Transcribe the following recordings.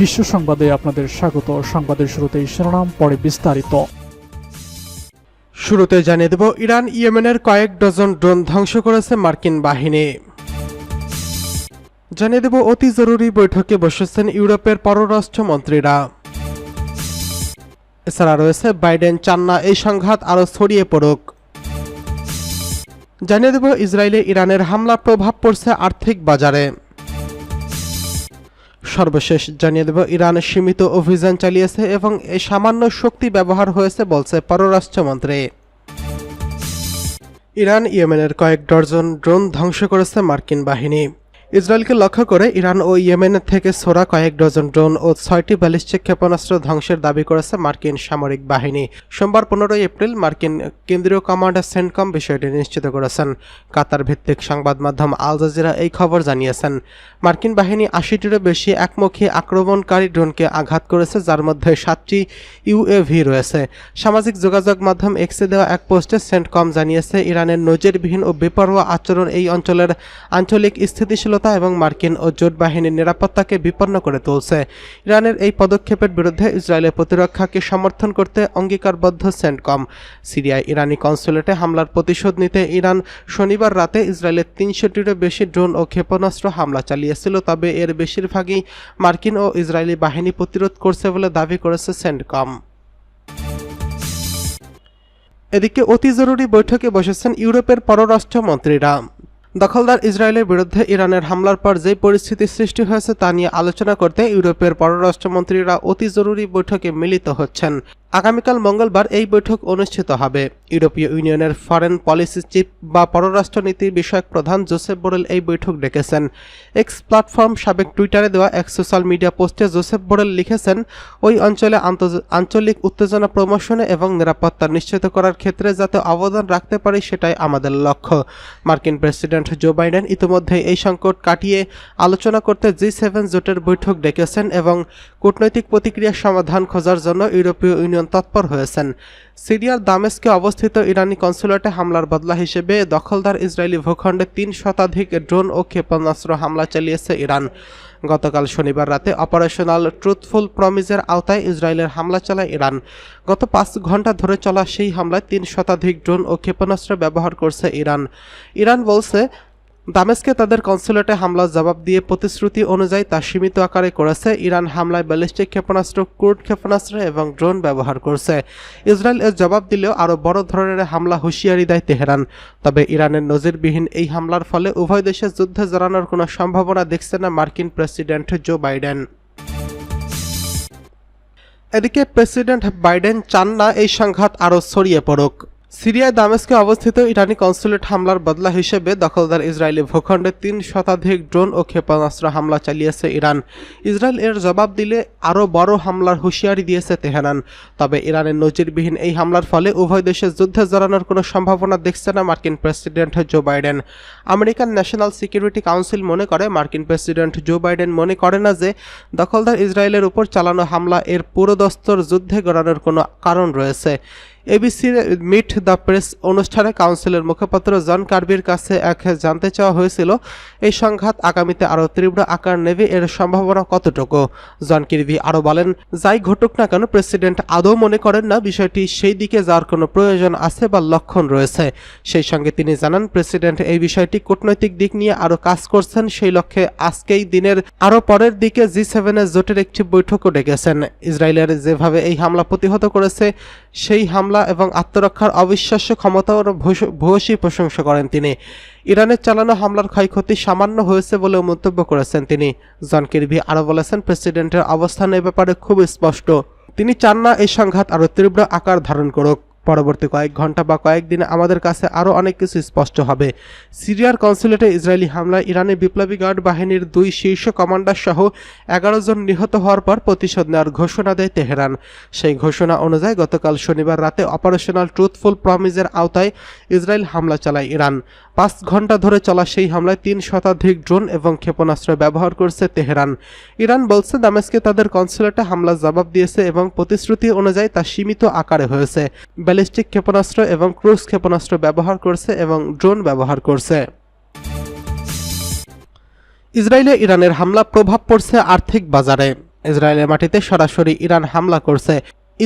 বিশ্ব সংবাদে আপনাদের স্বাগত। সংবাদের শুরুতেই শিরোনাম, পরে বিস্তারিত। শুরুতে জানিয়ে দেব, ইরান, ইয়েমেনের কয়েক ডজন ড্রোন ধ্বংস করেছে মার্কিন বাহিনী। জানিয়ে দেব, অতি জরুরি বৈঠকে বসেছেন ইউরোপের পররাষ্ট্রমন্ত্রীরা। এছাড়া রয়েছে, বাইডেন চান না এই সংঘাত আরও ছড়িয়ে পড়ুক। জানিয়ে দেব, ইসরায়েলে ইরানের হামলা প্রভাব পড়ছে আর্থিক বাজারে। সর্বশেষ জানিয়ে দেব, ইরান সীমিত অভিযান চালিয়েছে এবং এই সামান্য শক্তি ব্যবহার হয়েছে বলছে পররাষ্ট্রমন্ত্রী। ইরান, ইয়েমেনের কয়েক ডজন ড্রোন ধ্বংস করেছে মার্কিন বাহিনী। ইসরায়েলকে লক্ষ্য করে ইরান ও ইয়েমেন থেকে ছোড়া কয়েক ডজন ড্রোন ও ছয়টি ব্যালিস্টিক ক্ষেপণাস্ত্র ধ্বংসের দাবি করেছে মার্কিন সামরিক বাহিনী। সোমবার পনেরোই এপ্রিল মার্কিন কেন্দ্রীয় কমান্ডার সেন্টকম বিষয়টি নিশ্চিত করেছেন। কাতার ভিত্তিক সংবাদ মাধ্যম আল জাজিরা এই খবর জানিয়েছেন। মার্কিন বাহিনী আশিটিরও বেশি একমুখী আক্রমণকারী ড্রোনকে আঘাত করেছে, যার মধ্যে সাতটি ইউএভি রয়েছে। সামাজিক যোগাযোগ মাধ্যম এক্সে দেওয়া এক পোস্টে সেন্টকম জানিয়েছে, ইরানের নজিরবিহীন ও বেপরোয়া আচরণ এই অঞ্চলের আঞ্চলিক স্থিতিশীলতা এবং মার্কিন ও জোট বাহিনীর নিরাপত্তাকে বিপন্ন করে তুলছে। ইরানের এই পদক্ষেপের বিরুদ্ধে ইসরায়েলের প্রতিরক্ষাকে সমর্থন করতে অঙ্গীকারবদ্ধ সেন্টকম। সিরিয়ায় ইরানি কনসুলেটে হামলার প্রতিশোধ নিতে ইরান শনিবার রাতে ইসরায়েলের তিনশোটিরও বেশি ড্রোন ও ক্ষেপণাস্ত্র হামলা চালিয়েছিল, তবে এর বেশিরভাগই মার্কিন ও ইসরায়েলি বাহিনী প্রতিরোধ করছে বলে দাবি করেছে সেন্টকম। এদিকে অতি জরুরি বৈঠকে বসেছেন ইউরোপের পররাষ্ট্রমন্ত্রীরা। দখলদার ইসরায়েলের বিরুদ্ধে ইরানের হামলার পর যে পরিস্থিতি সৃষ্টি হয়েছে তা নিয়ে আলোচনা করতে ইউরোপের পররাষ্ট্রমন্ত্রীরা অতি জরুরি বৈঠকে মিলিত হচ্ছেন। আগামীকাল মঙ্গলবার এই বৈঠক অনুষ্ঠিত হবে। ইউরোপীয় ইউনিয়নের ফরেন পলিসি চিফ বা পররাষ্ট্রনীতি বিষয়ক প্রধান জোসেফ বোরেল এই বৈঠক ডেকেছেন। এক্স প্ল্যাটফর্ম সাবেক টুইটারে দেওয়া এক সোশ্যাল মিডিয়া পোস্টে জোসেফ বোরেল লিখেছেন, ওই অঞ্চলে আঞ্চলিক উত্তেজনা প্রমোশনে এবং নিরাপত্তা নিশ্চিত করার ক্ষেত্রে যাতে অবদান রাখতে পারি সেটাই আমাদের লক্ষ্য। মার্কিন প্রেসিডেন্ট জো বাইডেন ইতিমধ্যে এই সংকট কাটিয়ে আলোচনা করতে জি সেভেন জোটের বৈঠক ডেকেছেন এবং কূটনৈতিক প্রতিক্রিয়ার সমাধান খোঁজার জন্য ইউরোপীয় ইউনিয়ন তৎপর হয়েছেন। সিরিয়ার দামেস্কে অবস্থিত ইরানি কনসুলেটে হামলার বদলা হিসেবে দখলদার ইসরায়েলি ভূখণ্ডে তিন শতাধিক ড্রোন ও ক্ষেপণাস্ত্র হামলা চালিয়েছে ইরান। গতকাল শনিবার রাতে অপারেশনাল ট্রুথফুল প্রমিজের আওতায় ইসরায়েলের হামলা চালায় ইরান। গত পাঁচ ঘণ্টা ধরে চলা সেই হামলায় তিন শতাধিক ড্রোন ও ক্ষেপণাস্ত্র ব্যবহার করছে ইরান। ইরান বলছে দামেস্কে তাদের কনসুলেটে হামলার জবাব দিয়ে প্রতিশ্রুতি অনুযায়ী তা সীমিত আকারে করেছে। ইরান হামলায় ব্যালিস্টিক ক্ষেপণাস্ত্র, ক্রুড ক্ষেপণাস্ত্র এবং ড্রোন ব্যবহার করছে। ইসরায়েল এর জবাব দিলেও আরও বড় ধরনের হামলা হুঁশিয়ারি দেয় তেহরান। তবে ইরানের নজিরবিহীন এই হামলার ফলে উভয় দেশের যুদ্ধে জড়ানোর কোনো সম্ভাবনা দেখছে না মার্কিন প্রেসিডেন্ট জো বাইডেন। এদিকে প্রেসিডেন্ট বাইডেন চান না এই সংঘাত আরও ছড়িয়ে পড়ুক। সিরিয়ায় দামেস্কে অবস্থিত ইরানি কনসুলেট হামলার বদলা হিসেবে দখলদার ইসরায়েলি ভূখণ্ডে তিন শতাধিক ড্রোন ও ক্ষেপণাস্ত্র হামলা চালিয়েছে ইরান। ইসরায়েল এর জবাব দিলে আরও বড় হামলার হুঁশিয়ারি দিয়েছে তেহরান। তবে ইরানের নজিরবিহীন এই হামলার ফলে উভয় দেশের যুদ্ধে জড়ানোর কোনো সম্ভাবনা দেখছে না মার্কিন president Joe Biden. American national security council মনে করে, মার্কিন প্রেসিডেন্ট জো বাইডেন মনে করে না যে দখলদার ইসরায়েলের উপর চালানো হামলা এর পুরোদস্তর যুদ্ধে গড়ানোর কোনো কারণ রয়েছে। এবিসির মিট দ্য প্রেস অনুষ্ঠানে কাউন্সিলের মুখপাত্র জন কার্বির কাছে এক জানতে চাওয়া হয়েছিল, এই সংঘাত আগামীতে আরও তীব্র আকার নেবে এর সম্ভাবনা কতটুকু? জন কিরভি আরও বলেন, যাই ঘটুক না কেন, প্রেসিডেন্ট আদৌ মনে করেন না বিষয়টি সেই দিকে যাওয়ার কোনো প্রয়োজন আছে বা লক্ষণ রয়েছে। সেই সঙ্গে তিনি জানান, প্রেসিডেন্ট এই বিষয়টি কূটনৈতিক দিক নিয়ে আরও কাজ করছেন, সেই লক্ষ্যে আজকেই দিনের আরও পরের দিকে জি সেভেনের জোটের একটি বৈঠকও ডেকেছেন। ইসরায়েলের যেভাবে এই হামলা প্রতিহত করেছে, সেই হামলা এবং আত্মরক্ষার অবিশ্বাস্য ক্ষমতার ভূয়সী প্রশংসা করেন তিনি। ইরানের চালানো হামলার ক্ষয়ক্ষতি সামান্য হয়েছে বলে মন্তব্য করেছেন তিনি। জন কিরভি আরও বলেছেন, প্রেসিডেন্টের অবস্থান এ ব্যাপারে খুব স্পষ্ট। তিনি চান না এই সংঘাত আরও তীব্র আকার ধারণ করুক। পরবর্তী কয়েক ঘণ্টা বা কয়েকদিনে আমাদের কাছে আরও অনেক কিছু স্পষ্ট হবে। সিরিয়ার কনসুলেটে ইসরায়েলি হামলায় ইরানের বিপ্লবী গার্ড বাহিনীর দুই শীর্ষ কমান্ডার সহ এগারো জন নিহত হওয়ার পর প্রতিশোধ নেওয়ার ঘোষণা দেয় তেহরান। সেই ঘোষণা অনুযায়ী গতকাল শনিবার রাতে অপারেশনাল ট্রুথফুল প্রমিজের আওতায় ইসরায়েল হামলা চালায় ইরান। পাঁচ ঘণ্টা ধরে চলা সেই হামলায় তিন শতাধিক ড্রোন এবং ক্ষেপণাস্ত্র ব্যবহার করছে তেহরান। ইরান বলছে, দামেস্কে তাদের কনসুলেটে হামলার জবাব দিয়েছে এবং প্রতিশ্রুতি অনুযায়ী তা সীমিত আকারে হয়েছে। ব্যালিস্টিক ক্ষেপণাস্ত্র এবং ক্রুজ ক্ষেপণাস্ত্র ব্যবহার করছে এবং ড্রোন ব্যবহার করছে। ইসরায়েলে ইরানের হামলা প্রভাব পড়ছে আর্থিক বাজারে। ইসরায়েলের মাটিতে সরাসরি ইরান হামলা করছে।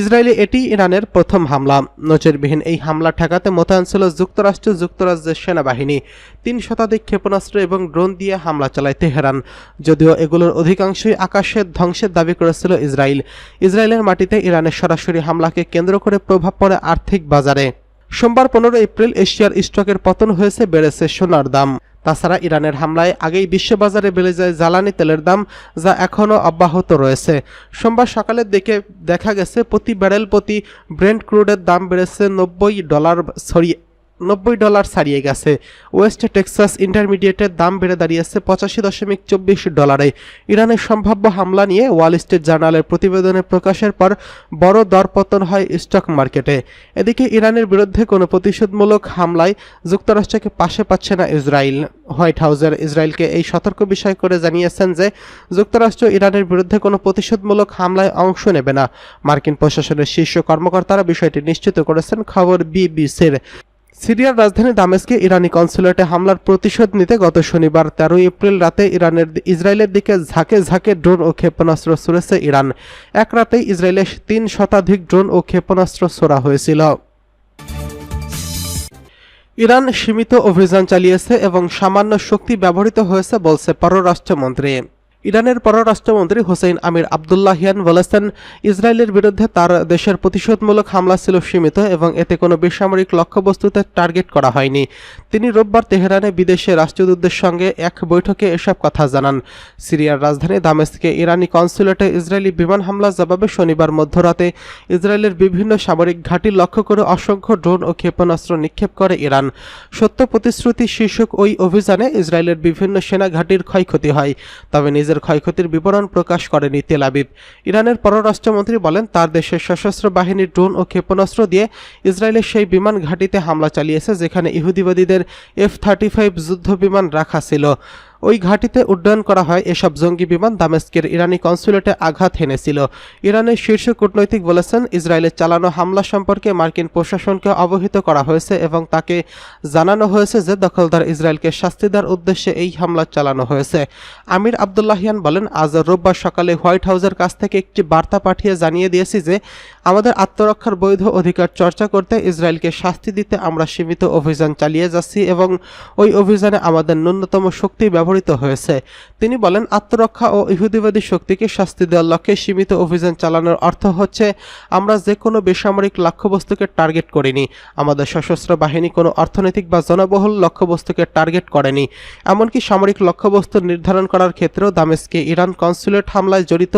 ইসরায়েলে এটি ইরানের প্রথম হামলা। নজিরবিহীন এই হামলা ঠেকাতে মোতায়েন ছিল যুক্তরাষ্ট্র যুক্তরাজ্যের সেনাবাহিনী তিন শতাধিক ক্ষেপণাস্ত্র এবং ড্রোন দিয়ে হামলা চালায় তেহরান। যদিও এগুলোর অধিকাংশই আকাশের ধ্বংসের দাবি করেছিল ইসরায়েল। ইসরায়েলের মাটিতে ইরানের সরাসরি হামলাকে কেন্দ্র করে প্রভাব পড়ে আর্থিক বাজারে। সোমবার পনেরো এপ্রিল এশিয়ার স্টকের পতন হয়েছে, বেড়েছে সোনার দাম। তাছাড়া ইরানের হামলায় আগেই বিশ্ববাজারে বেড়ে যায় জ্বালানি তেলের দাম, যা এখনও অব্যাহত রয়েছে। সোমবার সকালের দিকে দেখা গেছে, প্রতি ব্যারেল প্রতি ব্রেন্ড ক্রুডের দাম বেড়েছে নব্বই ডলার ছড়িয়ে নব্বই ডলার ছাড়িয়ে গেছে। ওয়েস্ট টেক্সাস ইন্টারমিডিয়েটের দাম বেড়ে দাঁড়িয়েছে পঁচাশি দশমিক চব্বিশ ডলারে। ইরানের সম্ভাব্য হামলা নিয়ে ওয়াল স্ট্রিট জার্নালের প্রতিবেদনে প্রকাশের পর বড় দরপতন হয় স্টক মার্কেটে। এদিকে ইরানের বিরুদ্ধে কোনো প্রতিশোধমূলক হামলায় যুক্তরাষ্ট্রকে পাশে পাচ্ছে না ইসরায়েল। হোয়াইট হাউসের ইসরায়েলকে এই সতর্ক বিষয় করে জানিয়েছেন যে, যুক্তরাষ্ট্র ইরানের বিরুদ্ধে কোনো প্রতিশোধমূলক হামলায় অংশ নেবে না। মার্কিন প্রশাসনের শীর্ষ কর্মকর্তারা বিষয়টি নিশ্চিত করেছেন, খবর বিবিসির। সিরিয়ার রাজধানী দামেস্কে ইরানি কনসুলেটে হামলার প্রতিশোধ নিতে গত শনিবার তেরোই এপ্রিল রাতে ইরানের ইসরায়েলের দিকে ঝাঁকে ঝাঁকে ড্রোন ও ক্ষেপণাস্ত্র ছুড়েছে ইরান। এক রাতেই ইসরায়েলের তিন শতাধিক ড্রোন ও ক্ষেপণাস্ত্র ছোড়া হয়েছিল। ইরান সীমিত অভিযান চালিয়েছে এবং সামান্য শক্তি ব্যবহৃত হয়েছে বলছে পররাষ্ট্রমন্ত্রী। ইরানের পররাষ্ট্রমন্ত্রী হোসেন আমির আবদুল্লাহিয়ান বলেছেন, ইসরায়েলের বিরুদ্ধে তার দেশের প্রতিশোধমূলক হামলা ছিল সীমিত এবং এতে কোনো বেসামরিক লক্ষ্যবস্তুতে টার্গেট করা হয়নি। তিনি রোববার তেহরানে বিদেশে রাষ্ট্রদূতদের সঙ্গে এক বৈঠকে এসব কথা জানান। সিরিয়ার রাজধানী দামেস্কে ইরানি কনসুলেটে ইসরায়েলি বিমান হামলার জবাবে শনিবার মধ্যরাতে ইসরায়েলের বিভিন্ন সামরিক ঘাঁটি লক্ষ্য করে অসংখ্য ড্রোন ও ক্ষেপণাস্ত্র নিক্ষেপ করে ইরান। সত্য প্রতিশ্রুতি শীর্ষক ওই অভিযানে ইসরায়েলের বিভিন্ন সেনা ঘাঁটির ক্ষয়ক্ষতি হয়। তবে নিজের ক্ষয়ক্ষতির বিবরণ প্রকাশ করেনি তেল আবিব। ইরানের পররাষ্ট্রমন্ত্রী বলেন, তার দেশের সশস্ত্র বাহিনীর ড্রোন ও ক্ষেপণাস্ত্র দিয়ে ইসরায়েলের সেই বিমান ঘাঁটিতে হামলা চালিয়েছে, যেখানে ইহুদিবাদীদের এফ থার্টি ফাইভ যুদ্ধ বিমান রাখা ছিল। ওই ঘাঁটিতে উড্ডয়ন করা হয় এসব জঙ্গি বিমান দামেস্কের ইরানি কনসুলেটে আঘাত হেনেছিল। ইরানের শীর্ষ কূটনৈতিক বলেছেন ইসরায়েলের চালানো হামলা সম্পর্কে মার্কিন প্রশাসনকে অবহিত করা হয়েছে এবং তাকে জানানো হয়েছে যে দখলদার ইসরায়েলকে শাস্তি দেওয়ার উদ্দেশ্যে এই হামলা চালানো হয়েছে। আমির আবদুল্লাহিয়ান বলেন, আজ রোববার সকালে হোয়াইট হাউসের কাছ থেকে একটি বার্তা পাঠিয়ে জানিয়ে দিয়েছি যে, আমাদের আত্মরক্ষার বৈধ অধিকার চর্চা করতে ইসরায়েলকে শাস্তি দিতে আমরা সীমিত অভিযান চালিয়ে যাচ্ছি এবং ওই অভিযানে আমাদের ন্যূনতম শক্তি ব্যবহৃত হয়েছে। তিনি বলেন, আত্মরক্ষা ও ইহুদিবাদী শক্তিকে শাস্তি দেওয়ার লক্ষ্যে সীমিত অভিযান চালানোর অর্থ হচ্ছে, আমরা যে কোনো বেসামরিক লক্ষ্যবস্তুকে টার্গেট করিনি। আমাদের সশস্ত্র বাহিনী কোনো অর্থনৈতিক বা জনবহুল লক্ষ্যবস্তুকে টার্গেট করেনি। এমনকি সামরিক লক্ষ্যবস্তু নির্ধারণ করার ক্ষেত্রেও দামেস্কে ইরান কনসুলেট হামলায় জড়িত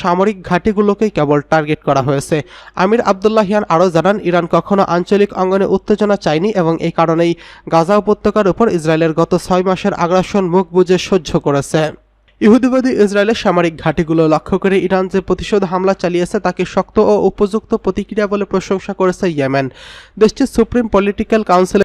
সামরিক ঘাঁটিগুলোকেই কেবল টার্গেট করা হয়েছে। আমির আবদুল্লাহিয়ান আরও জানান, ইরান কখনো আঞ্চলিক অঙ্গনে উত্তেজনা চায়নি এবং এই কারণেই গাজা উপত্যকার উপর ইসরায়েলের গত ছয় মাসের আগ্রাসন মুখ বুজে সহ্য করেছে। ইহুদিবাদী ইসরায়েলের সামরিক ঘাঁটিগুলো লক্ষ্য করে ইরান যে প্রতিশোধ হামলা চালিয়েছে, তাকে শক্ত ও উপযুক্ত প্রতিক্রিয়া বলে প্রশংসা করেছে ইয়েমেন। দেশটির সুপ্রিম পলিটিক্যাল কাউন্সিল